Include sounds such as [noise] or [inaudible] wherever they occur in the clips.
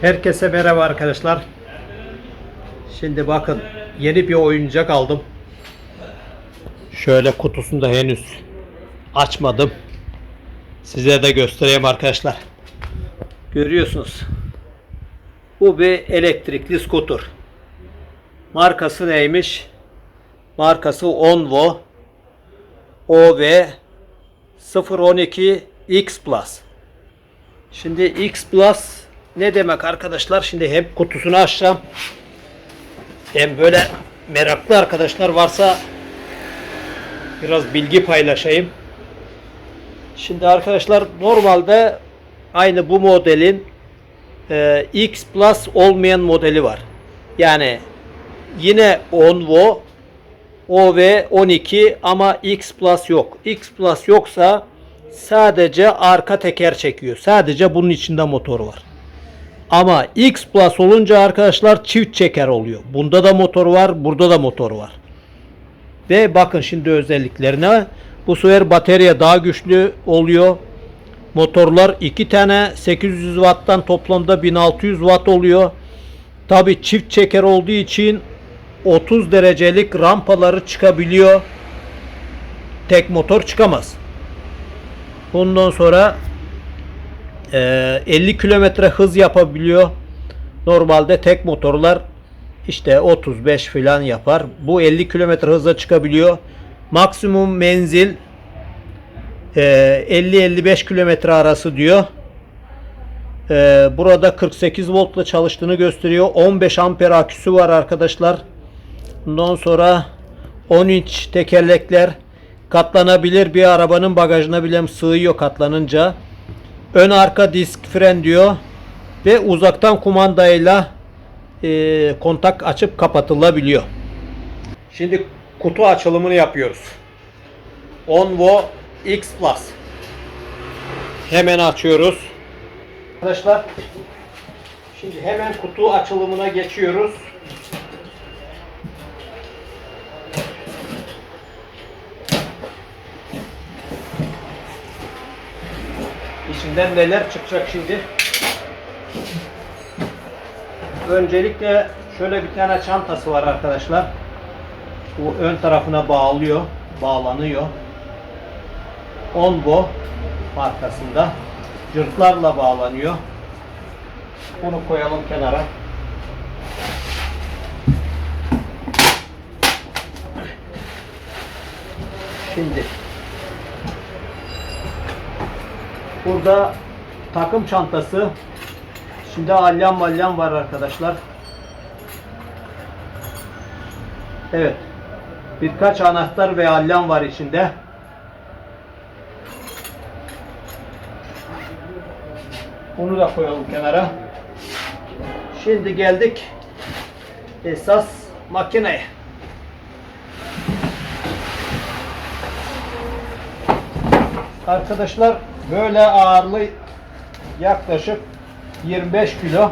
Herkese merhaba arkadaşlar. Şimdi bakın yeni bir oyuncak aldım. Şöyle kutusunu da henüz açmadım. Size de göstereyim arkadaşlar. Görüyorsunuz. Bu bir elektrikli skuter. Markası neymiş? Markası Onvo OV 012 X Plus. Şimdi X Plus ne demek arkadaşlar? Şimdi hem kutusunu açacağım. Hem böyle meraklı arkadaşlar varsa biraz bilgi paylaşayım. Şimdi arkadaşlar normalde aynı bu modelin e, X Plus olmayan modeli var. Yani yine Onvo OV12 ama X Plus yok. X Plus yoksa sadece arka teker çekiyor. Sadece bunun içinde motor var. Ama X Plus olunca arkadaşlar çift çeker oluyor. Bunda da motor var, burada da motor var. Ve bakın şimdi özelliklerine. Bu sefer batarya daha güçlü oluyor. Motorlar iki tane 800 watttan toplamda 1600 watt oluyor. Tabi çift çeker olduğu için 30 derecelik rampaları çıkabiliyor. Tek motor çıkamaz. Bundan sonra e, 50 kilometre hız yapabiliyor. Normalde tek motorlar işte 35 falan yapar. Bu 50 kilometre hıza çıkabiliyor. Maksimum menzil e, 50-55 kilometre arası diyor. E, burada 48 voltla çalıştığını gösteriyor. 15 amper aküsü var arkadaşlar. Bundan sonra 10 inç tekerlekler katlanabilir bir arabanın bagajına bile sığıyor katlanınca. Ön arka disk fren diyor ve uzaktan kumandayla e, kontak açıp kapatılabiliyor. Şimdi kutu açılımını yapıyoruz. Onvo X Plus. Hemen açıyoruz. Arkadaşlar şimdi hemen kutu açılımına geçiyoruz. İçinden neler çıkacak şimdi? Öncelikle şöyle bir tane çantası var arkadaşlar. Bu ön tarafına bağlıyor, bağlanıyor. Onvo markasında cırtlarla bağlanıyor. Bunu koyalım kenara. Şimdi Burada takım çantası. Şimdi alyan malyan var arkadaşlar. Evet. Birkaç anahtar ve alyan var içinde. Bunu da koyalım kenara. Şimdi geldik esas makineye. Arkadaşlar böyle ağırlığı yaklaşık 25 kilo.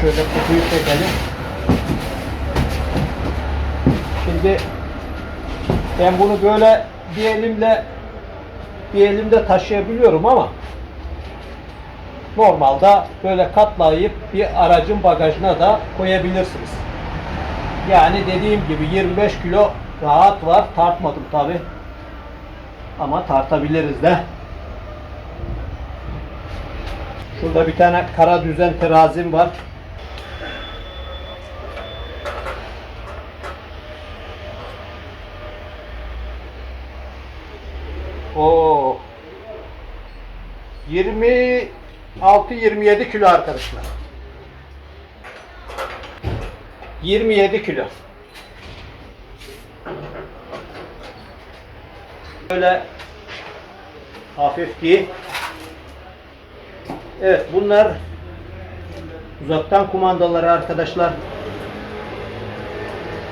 Şöyle kutuyu çekelim. Şimdi ben bunu böyle bir elimle bir elimde taşıyabiliyorum ama normalde böyle katlayıp bir aracın bagajına da koyabilirsiniz. Yani dediğim gibi 25 kilo rahat var. Tartmadım tabi. Ama tartabiliriz de. Şurada bir tane kara düzen terazim var. O 26-27 kilo arkadaşlar. 27 kilo. Böyle hafif ki Evet bunlar uzaktan kumandaları arkadaşlar.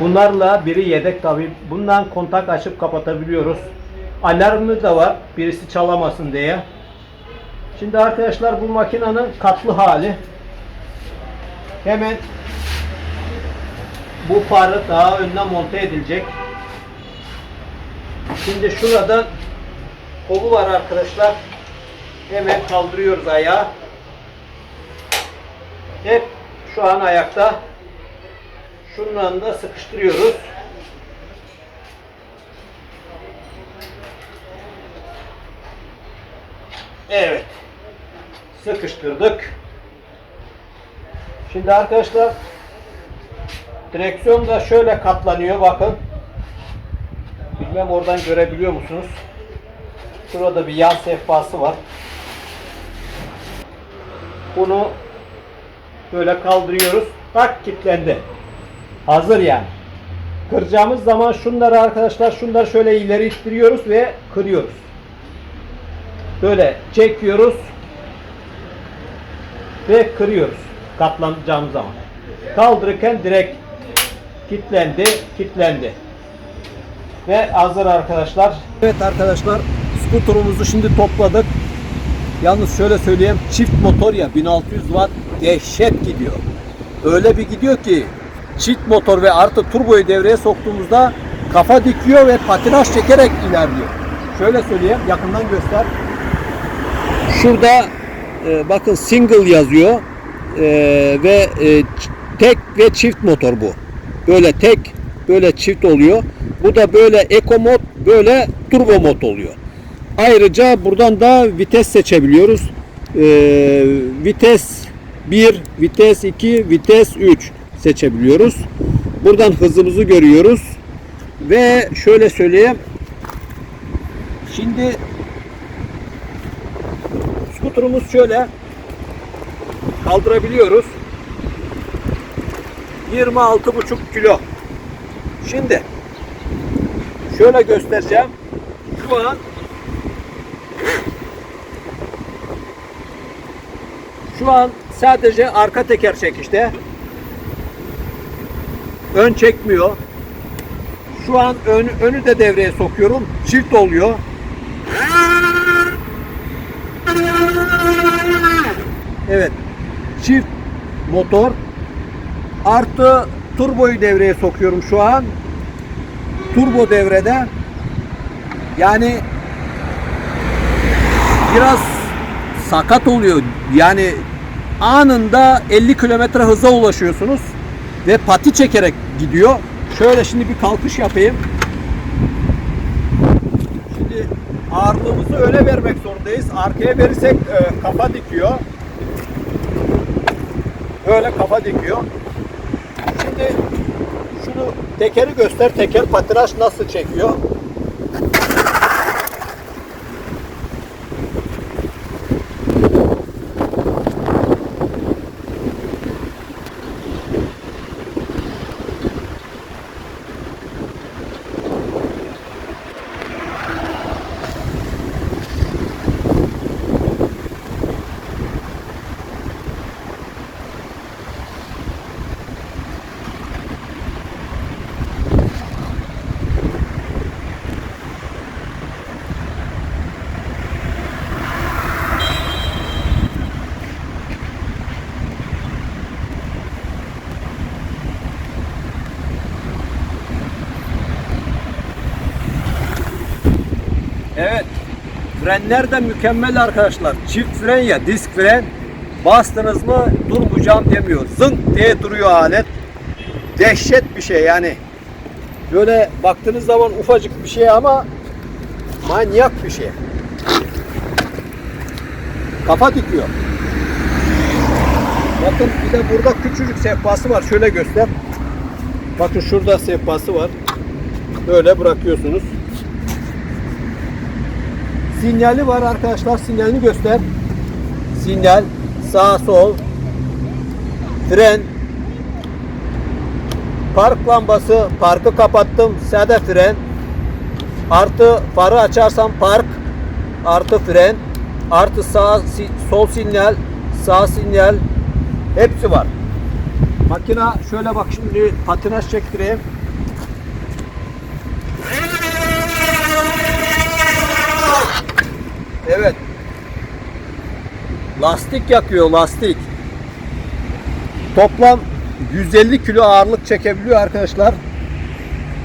Bunlarla biri yedek tabi. Bundan kontak açıp kapatabiliyoruz. Alarmı da var. Birisi çalamasın diye. Şimdi arkadaşlar bu makinenin katlı hali. Hemen bu farı daha önden monte edilecek. Şimdi şurada kolu var arkadaşlar. Hemen kaldırıyoruz ayağı. Hep şu an ayakta. Şundan da sıkıştırıyoruz. Evet. Sıkıştırdık. Şimdi arkadaşlar direksiyon da şöyle katlanıyor bakın. Bilmem oradan görebiliyor musunuz? Şurada bir yan sehpası var. Bunu böyle kaldırıyoruz. Tak kilitlendi. Hazır yani. Kıracağımız zaman şunları arkadaşlar şunları şöyle ileri ittiriyoruz ve kırıyoruz. Böyle çekiyoruz ve kırıyoruz katlanacağımız zaman. Kaldırırken direkt kilitlendi, kilitlendi. Ve hazır arkadaşlar. Evet arkadaşlar, skuterumuzu şimdi topladık. Yalnız şöyle söyleyeyim, çift motor ya 1600 watt dehşet gidiyor. Öyle bir gidiyor ki çift motor ve artı turboyu devreye soktuğumuzda kafa dikiyor ve patinaj çekerek ilerliyor. Şöyle söyleyeyim, yakından göster. Şurada e, bakın single yazıyor E, ve e, tek ve çift motor bu. Böyle tek, böyle çift oluyor. Bu da böyle eco mod, böyle turbo mod oluyor. Ayrıca buradan da vites seçebiliyoruz. E, vites 1, vites 2, vites 3 seçebiliyoruz. Buradan hızımızı görüyoruz. Ve şöyle söyleyeyim. Şimdi skuterumuz şöyle kaldırabiliyoruz. 26,5 kilo. Şimdi şöyle göstereceğim. Şu an şu an sadece arka teker çekişte. Ön çekmiyor. Şu an ön, önü de devreye sokuyorum. Çift oluyor. Evet. Çift motor artı turboyu devreye sokuyorum şu an. Turbo devrede. Yani biraz sakat oluyor. Yani anında 50 kilometre hıza ulaşıyorsunuz ve pati çekerek gidiyor. Şöyle şimdi bir kalkış yapayım. Şimdi ağırlığımızı öne vermek zorundayız. Arkaya verirsek e, kafa dikiyor. Böyle kafa dikiyor. Şimdi şunu tekeri göster. Teker patinaj nasıl çekiyor? Evet. Frenler de mükemmel arkadaşlar. Çift fren ya disk fren. Bastınız mı durmayacağım demiyor. Zınk diye duruyor alet. Dehşet bir şey yani. Böyle baktığınız zaman ufacık bir şey ama manyak bir şey. Kafa dikiyor. Bakın bir de burada küçücük sehpası var. Şöyle göster. Bakın şurada sehpası var. Böyle bırakıyorsunuz. Sinyali var arkadaşlar. Sinyalini göster. Sinyal, sağ sol, fren, park lambası, parkı kapattım, sade fren, artı farı açarsam park, artı fren, artı sağ sol sinyal, sağ sinyal hepsi var. Makina şöyle bak şimdi patinaj çektireyim. Evet. Lastik yakıyor lastik. Toplam 150 kilo ağırlık çekebiliyor arkadaşlar.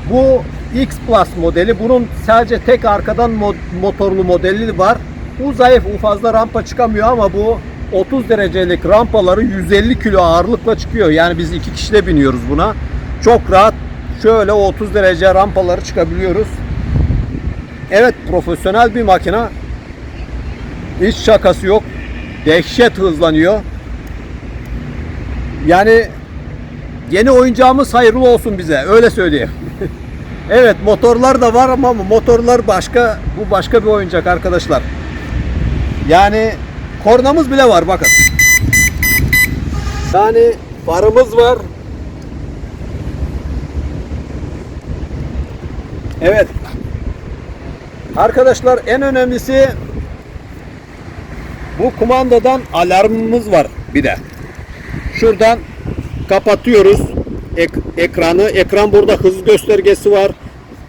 Bu X Plus modeli. Bunun sadece tek arkadan mo- motorlu modeli var. Bu zayıf, bu fazla rampa çıkamıyor ama bu 30 derecelik rampaları 150 kilo ağırlıkla çıkıyor. Yani biz iki kişi de biniyoruz buna. Çok rahat şöyle 30 derece rampaları çıkabiliyoruz. Evet profesyonel bir makine. Hiç şakası yok. Dehşet hızlanıyor. Yani yeni oyuncağımız hayırlı olsun bize. Öyle söyleyeyim. [laughs] evet motorlar da var ama motorlar başka. Bu başka bir oyuncak arkadaşlar. Yani kornamız bile var bakın. Yani farımız var. Evet. Arkadaşlar en önemlisi bu kumandadan alarmımız var bir de. Şuradan kapatıyoruz ek- ekranı. Ekran burada hız göstergesi var.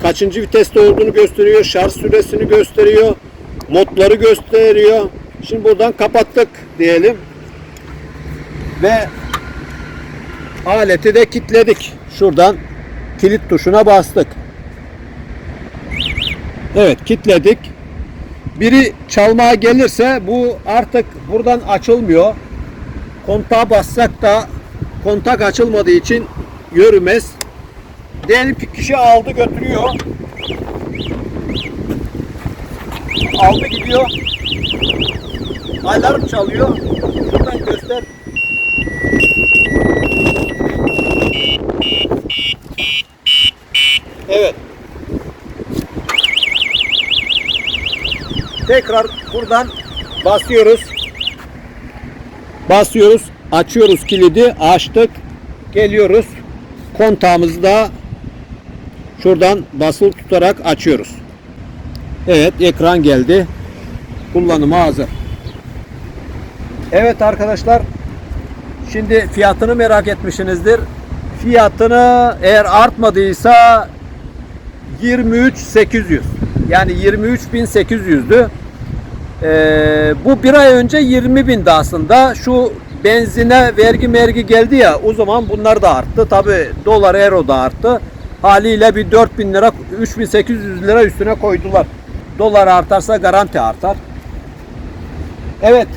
Kaçıncı viteste olduğunu gösteriyor. Şarj süresini gösteriyor. Modları gösteriyor. Şimdi buradan kapattık diyelim. Ve aleti de kilitledik. Şuradan kilit tuşuna bastık. Evet kilitledik. Biri çalmaya gelirse bu artık buradan açılmıyor. Kontağa bassak da kontak açılmadığı için yürümez. Diyelim ki kişi aldı götürüyor. Aldı gidiyor. Alarm çalıyor. Şuradan göster. Evet. Tekrar buradan basıyoruz. Basıyoruz. Açıyoruz kilidi. Açtık. Geliyoruz. Kontağımızı da şuradan basılı tutarak açıyoruz. Evet ekran geldi. Kullanıma hazır. Evet arkadaşlar. Şimdi fiyatını merak etmişsinizdir. Fiyatını eğer artmadıysa 23.800 yani 23.800'dü. Ee, bu bir ay önce 20 bindi aslında. Şu benzine vergi mergi geldi ya o zaman bunlar da arttı. Tabi dolar euro da arttı. Haliyle bir 4000 lira 3800 lira üstüne koydular. Dolar artarsa garanti artar. Evet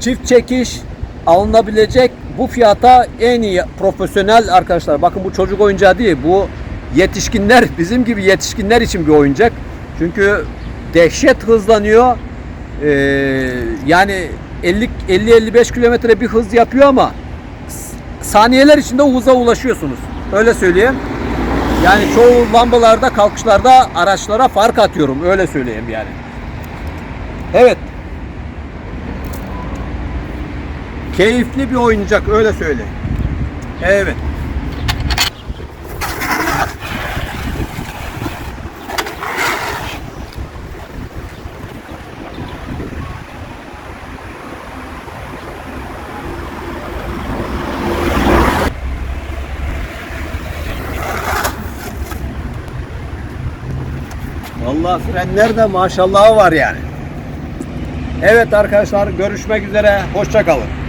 çift çekiş alınabilecek bu fiyata en iyi profesyonel arkadaşlar. Bakın bu çocuk oyuncağı değil. Bu yetişkinler bizim gibi yetişkinler için bir oyuncak. Çünkü dehşet hızlanıyor. Ee, yani 50 50-55 kilometre bir hız yapıyor ama saniyeler içinde o hıza ulaşıyorsunuz. Öyle söyleyeyim. Yani çoğu lambalarda, kalkışlarda araçlara fark atıyorum. Öyle söyleyeyim yani. Evet. Keyifli bir oyuncak öyle söyleyeyim. Evet. Vallahi frenler de maşallah var yani. Evet arkadaşlar görüşmek üzere. Hoşça kalın.